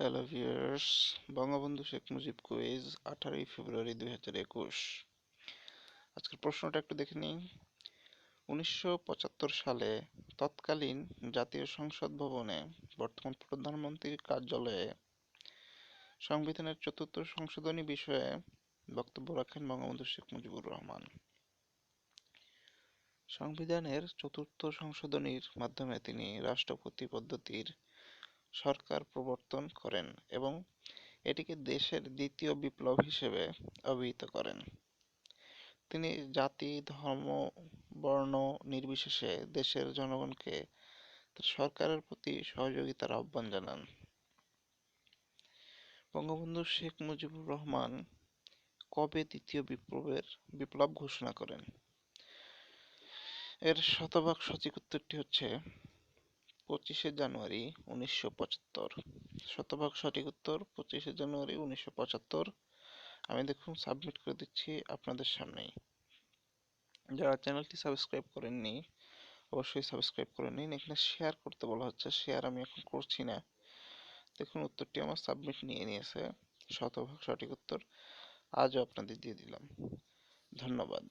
Hello viewers Bangabandhu Sheikh Mujib quiz আঠারোই ফেব্রুয়ারি দুই হাজার একুশ। আজকের প্রশ্নটা একটু দেখে নিই। উনিশশো পঁচাত্তর সালে তৎকালীন জাতীয় সংসদ ভবনে বর্তমান প্রধানমন্ত্রীর কার্যালয়ে সংবিধানের চতুর্থ সংশোধনী বিষয়ে বক্তব্য রাখেন বঙ্গবন্ধু শেখ মুজিবুর রহমান। সংবিধানের চতুর্থ সংশোধনীর মাধ্যমে তিনি রাষ্ট্রপতি পদ্ধতির সরকার প্রবর্তন করেন এবং এটিকে দেশের দ্বিতীয় বিপ্লব হিসেবে অভিহিত করেন। তিনি জাতি, ধর্ম, বর্ণ নির্বিশেষে দেশের জনগণকে সরকারের প্রতি সহযোগিতার আহ্বান জানান। বঙ্গবন্ধু শেখ মুজিবুর রহমান কবে দ্বিতীয় বিপ্লবের বিপ্লব ঘোষণা করেন? এর শতভাগ সঠিক উত্তরটি হচ্ছে পঁচিশে জানুয়ারি উনিশশো পঁচাত্তর। শতভাগ সঠিক উত্তর পঁচিশে জানুয়ারি উনিশশো পঁচাত্তর। আমি দেখুন সাবমিট করে দিচ্ছি আপনাদের সামনেই। যারা চ্যানেলটি সাবস্ক্রাইব করেননি, অবশ্যই সাবস্ক্রাইব করে নিন। এখানে শেয়ার করতে বলা হচ্ছে শেয়ার আমি এখন করছি না। দেখুন উত্তরটি আমার সাবমিট নিয়ে নিয়েছে, শতভাগ সঠিক উত্তর আজও আপনাদের দিয়ে দিলাম। ধন্যবাদ।